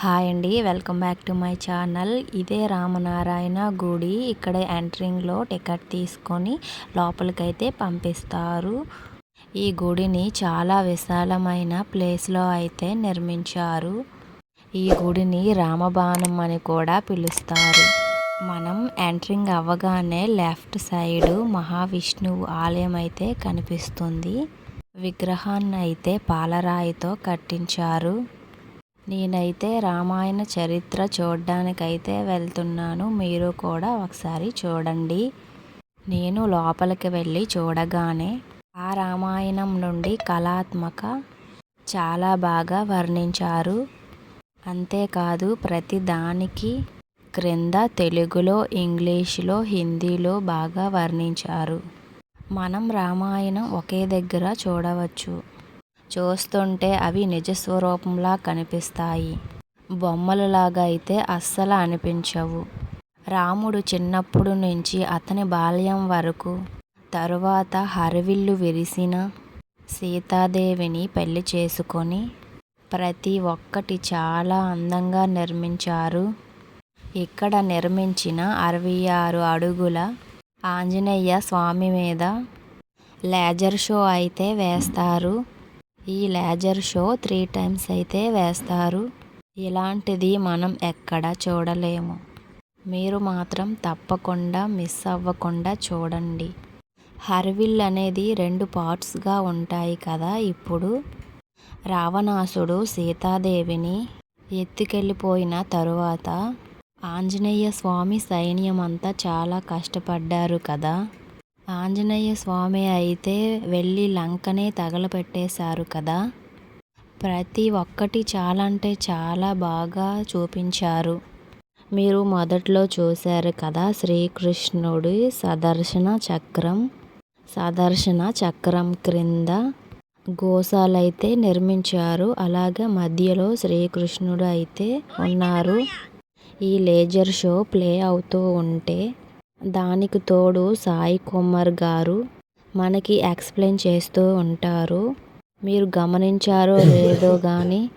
Hi అండి welcome back to my channel. ఇదే రామనారాయణ గుడి. ఇక్కడ ఎంట్రింగ్లో టికెట్ తీసుకొని లోపలికైతే పంపిస్తారు. ఈ గుడిని చాలా విశాలమైన ప్లేస్లో అయితే నిర్మించారు. ఈ గుడిని రామబాణం అని కూడా పిలుస్తారు. మనం ఎంట్రింగ్ అవ్వగానే లెఫ్ట్ సైడ్ మహావిష్ణువు ఆలయం అయితే కనిపిస్తుంది. విగ్రహాన్ని అయితే పాలరాయితో కట్టించారు. నేనైతే రామాయణ చరిత్ర చూడడానికైతే వెళ్తున్నాను. మీరు కూడా ఒకసారి చూడండి. నేను లోపలికి వెళ్ళి చూడగానే ఆ రామాయణం నుండి కళాత్మక చాలా బాగా వర్ణించారు. అంతేకాదు ప్రతి దానికి క్రింద తెలుగులో ఇంగ్లీషులో హిందీలో బాగా వర్ణించారు. మనం రామాయణం ఒకే దగ్గర చూడవచ్చు. చూస్తుంటే అవి నిజ స్వరూపంలా కనిపిస్తాయి. బొమ్మలలాగా అయితే అస్సలు అనిపించవు. రాముడు చిన్నప్పుడు నుంచి అతని బాల్యం వరకు తరువాత హరవిల్లు విరిసిన సీతాదేవిని పెళ్ళి చేసుకొని ప్రతి ఒక్కటి చాలా అందంగా నిర్మించారు. ఇక్కడ నిర్మించిన అరవై ఆరు అడుగుల ఆంజనేయ స్వామి మీద లేజర్ షో అయితే వేస్తారు. ఈ లేజర్ షో త్రీ టైమ్స్ అయితే వేస్తారు. ఇలాంటిది మనం ఎక్కడ చూడలేము. మీరు మాత్రం తప్పకుండా మిస్ అవ్వకుండా చూడండి. హర్విల్ అనేది రెండు పార్ట్స్గా ఉంటాయి కదా ఇప్పుడు. రావణాసుడు సీతాదేవిని ఎత్తుకెళ్ళిపోయిన తరువాత ఆంజనేయ స్వామి సైన్యం అంతా చాలా కష్టపడ్డారు కదా. ఆంజనేయ స్వామి అయితే వెళ్ళి లంకనే తగలపెట్టేశారు కదా. ప్రతి ఒక్కటి చాలా అంటే చాలా బాగా చూపించారు. మీరు మొదట్లో చూశారు కదా శ్రీకృష్ణుడి సదర్శన చక్రం. సదర్శన చక్రం క్రింద గోశాలైతే నిర్మించారు. అలాగే మధ్యలో శ్రీకృష్ణుడు అయితే ఉన్నారు. ఈ లేజర్ షో ప్లే అవుతూ ఉంటే దానికి తోడు సాయి కుమార్ గారు మనకి ఎక్స్ప్లెయిన్ చేస్తూ ఉంటారు. మీరు గమనించారో లేదో కానీ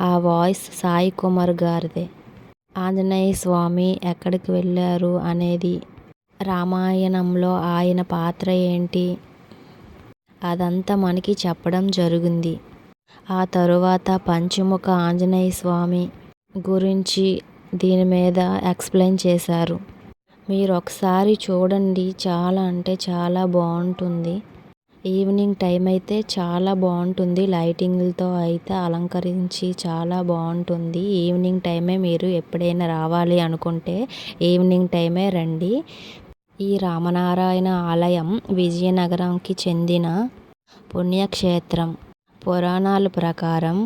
ఆ వాయిస్ సాయి కుమార్ గారిదే. ఆంజనేయ స్వామి ఎక్కడికి వెళ్ళారు అనేది రామాయణంలో ఆయన పాత్ర ఏంటి? అదంతా మనకి చెప్పడం జరిగింది. ఆ తరువాత పంచముఖ ఆంజనేయ స్వామి గురించి దీని మీద ఎక్స్ప్లెయిన్ చేశారు. మీరు ఒకసారి చూడండి. చాలా అంటే చాలా బాగుంటుంది. ఈవినింగ్ టైం అయితే చాలా బాగుంటుంది. లైటింగ్లతో అయితే అలంకరించి చాలా బాగుంటుంది. ఈవినింగ్ టైమే మీరు ఎప్పుడైనా రావాలి అనుకుంటే ఈవినింగ్ టైమే రండి. ఈ రామనారాయణ ఆలయం విజయనగరంకి చెందిన పుణ్యక్షేత్రం. పురాణాల ప్రకారం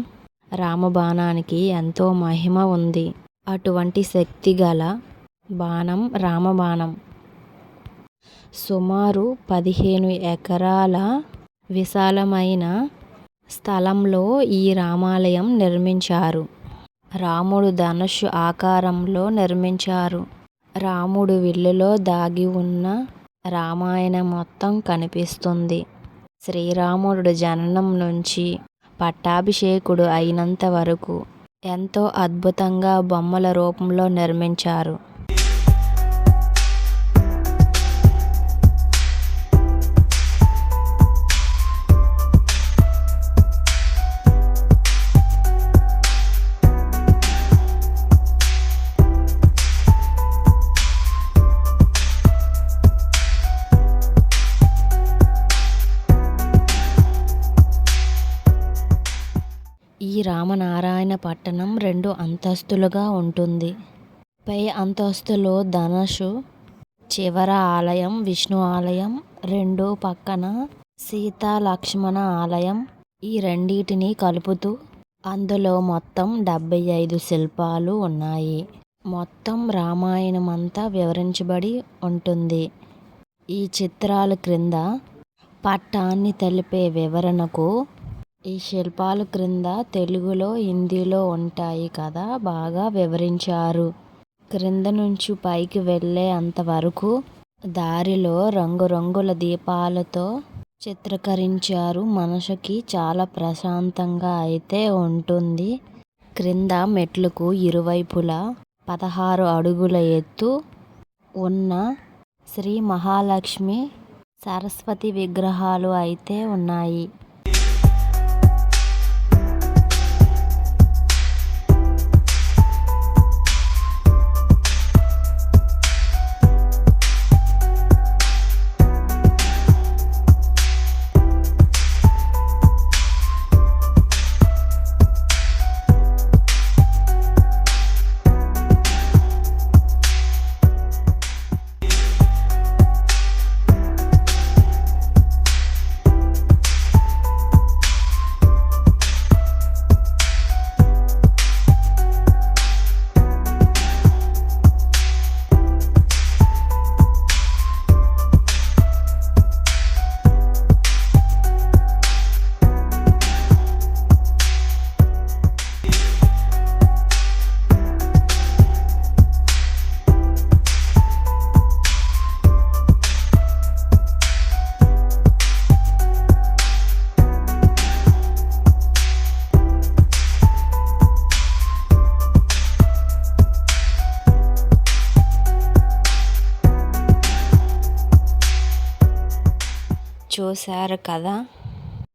రామబాణానికి ఎంతో మహిమ ఉంది. అటువంటి శక్తి గల బాణం రామబాణం. సుమారు పదిహేను ఎకరాల విశాలమైన స్థలంలో ఈ రామాలయం నిర్మించారు. రాముడు ధనుషు ఆకారంలో నిర్మించారు. రాముడు విల్లులో దాగి ఉన్న రామాయణం మొత్తం కనిపిస్తుంది. శ్రీరాముడు జననం నుంచి పట్టాభిషేకుడు అయినంత వరకు ఎంతో అద్భుతంగా బొమ్మల రూపంలో నిర్మించారు. పట్టణం రెండు అంతస్తులుగా ఉంటుంది. పై అంతస్తులో ధనుషు చివర ఆలయం విష్ణు ఆలయం రెండు పక్కన సీతా లక్ష్మణ ఆలయం ఈ రెండింటిని కలుపుతూ అందులో మొత్తం డెబ్బై ఐదు శిల్పాలు ఉన్నాయి. మొత్తం రామాయణం అంతా వివరించబడి ఉంటుంది. ఈ చిత్రాల క్రింద పట్టాన్ని తెలిపే వివరణకు ఈ శిల్పాలు క్రింద తెలుగులో హిందీలో ఉంటాయి కదా బాగా వివరించారు. క్రింద నుంచి పైకి వెళ్ళే అంతవరకు దారిలో రంగురంగుల దీపాలతో చిత్రీకరించారు. మనసుకి చాలా ప్రశాంతంగా అయితే ఉంటుంది. క్రింద మెట్లకు ఇరువైపులా పదహారు అడుగుల ఎత్తు ఉన్న శ్రీ మహాలక్ష్మి సరస్వతి విగ్రహాలు అయితే ఉన్నాయి. చూశారు కదా?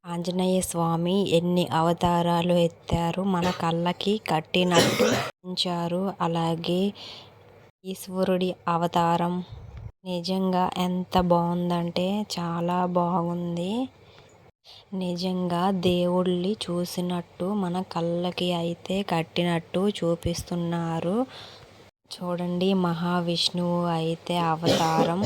ఆంజనేయ స్వామి ఎన్ని అవతారాలు ఎత్తారు మన కళ్ళకి కట్టినట్టు ఉంచారు అలాగే ఈశ్వరుడి అవతారం నిజంగా ఎంత బాగుందంటే చాలా బాగుంది. నిజంగా దేవుళ్ళని చూసినట్టు మన కళ్ళకి అయితే కట్టినట్టు చూపిస్తున్నారు. చూడండి మహావిష్ణువు అయితే అవతారం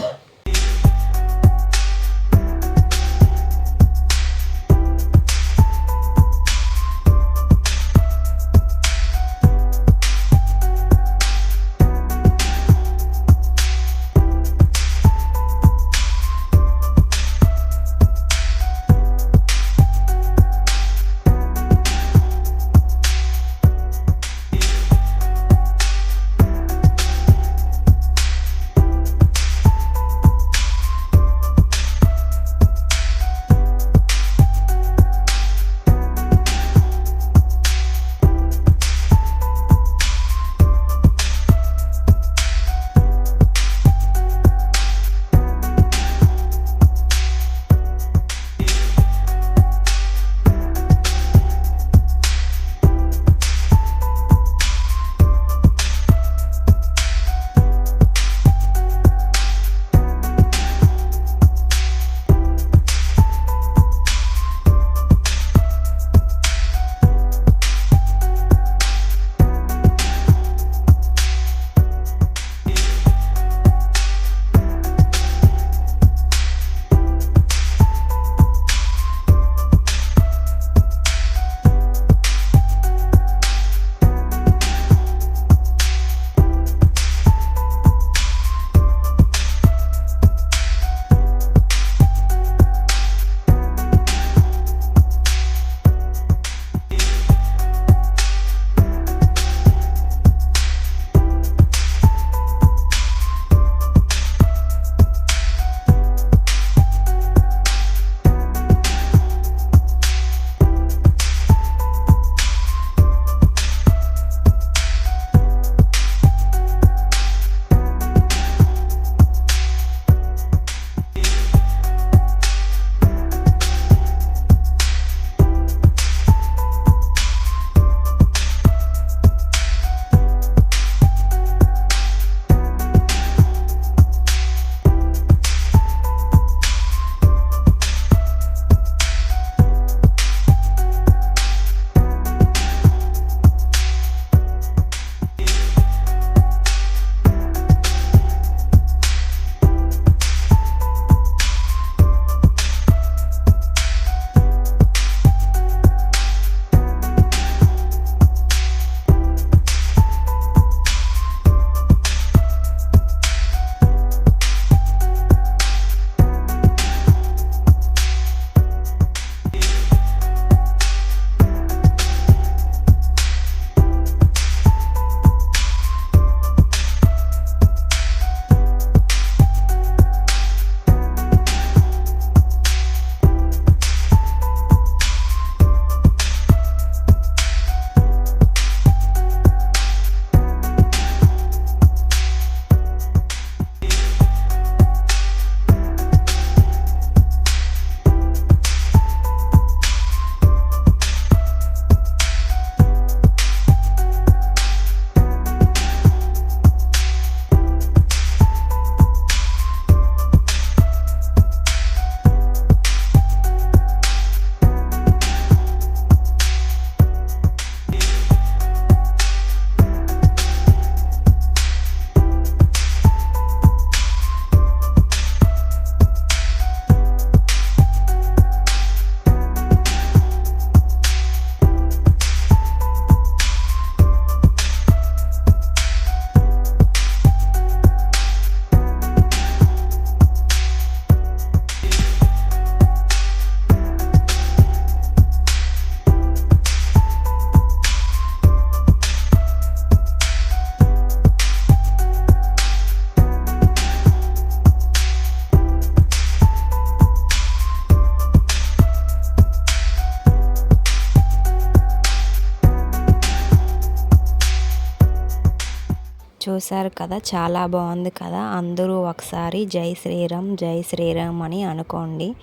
చూశారు కదా చాలా బాగుంది కదా. అందరూ ఒకసారి జై శ్రీరామ్ జై శ్రీరామ్ అని అనుకోండి.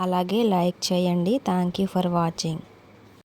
అలాగే లైక్ చేయండి. Thank you for watching